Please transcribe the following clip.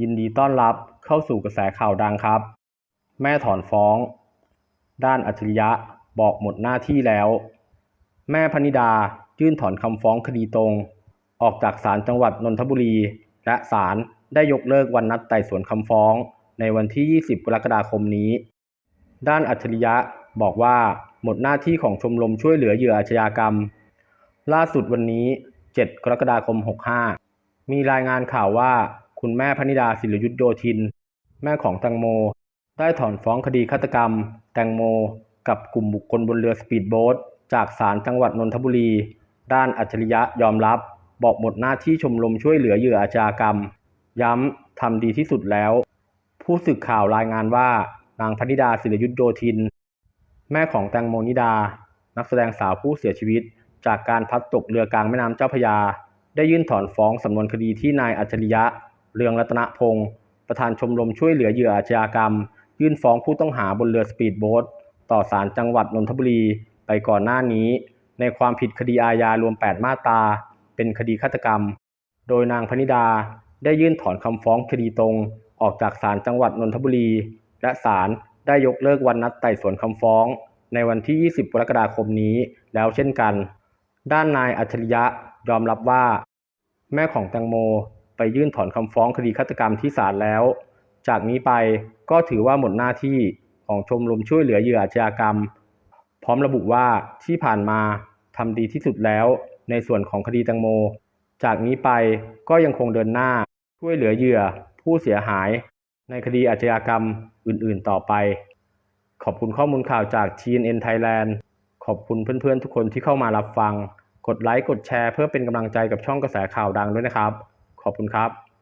ยินดีต้อนรับเข้าสู่กระแสข่าวดังครับ แม่ถอนฟ้อง ด้านอัจฉริยะบอกหมดหน้าที่แล้ว แม่พนิดายื่นถอนคำฟ้องคดีตรง ออกจากศาลจังหวัดนนทบุรี และศาลได้ยกเลิกวันนัดไต่สวนคำฟ้อง ในวันที่ 20 กรกฎาคมนี้ ด้านอัจฉริยะบอกว่าหมดหน้าที่ของชมรมช่วยเหลือเหยื่ออาชญากรรม ล่าสุดวันนี้ 7 กรกฎาคม 65 มีรายงานข่าวว่า คุณแม่พนิดาศิรยุทธโยธิน แม่ของแตงโม ได้ถอนฟ้องคดีฆาตกรรม แตงโม กับกลุ่มบุคคลบนเรือสปีดโบ๊ทจากศาลจังหวัดนนทบุรี ด้านอัจฉริยะยอมรับ บอกหมดหน้าที่ชมรมช่วยเหลือเหยื่ออาชญากรรม ย้ำทำดีที่สุดแล้ว ผู้สื่อข่าวรายงานว่านางพนิดาศิรยุทธโยธิน แม่ของแตงโมนิดา นักแสดงสาวผู้เสียชีวิต จากการพัดตกเรือกลางแม่น้ำเจ้าพระยา ได้ยื่นถอนฟ้องสำนวนคดีที่นายอัจฉริยะ เรืองรัตนพงศ์ประธานชมรมช่วยเหลือเหยื่ออาชญากรรม ยื่นฟ้องผู้ต้องหาบนเรือสปีดโบ๊ทต่อศาลจังหวัดนนทบุรีไปก่อนหน้านี้ ในความผิดคดีอาญารวม 8 มาตราเป็นคดีฆาตกรรม โดยนางพนิดาได้ยื่นถอนคำฟ้องคดีตรงออกจากศาลจังหวัดนนทบุรี และศาลได้ยกเลิกวันนัดไต่สวนคำฟ้อง ในวันที่ 20 กรกฎาคมนี้แล้วเช่นกัน ด้านนายอัจฉริยะยอมรับว่า แม่ของแตงโม ไปยื่นถอนคำฟ้องคดีฆาตกรรมที่ศาลแล้ว จากนี้ไปก็ถือว่าหมดหน้าที่ของชมรมช่วยเหลือเหยื่ออาชญากรรม พร้อมระบุว่าที่ผ่านมาทำดีที่สุดแล้วในส่วนของคดีแตงโม จากนี้ไปก็ยังคงเดินหน้าช่วยเหลือเหยื่อผู้เสียหายในคดีอาชญากรรมอื่นๆต่อไป ขอบคุณข้อมูลข่าวจาก TNN Thailand ขอบคุณเพื่อนๆทุกคนที่เข้ามารับฟัง กดไลค์ กดแชร์เพื่อเป็นกำลังใจกับช่องกระแสข่าวดังด้วยนะครับ ขอบคุณครับ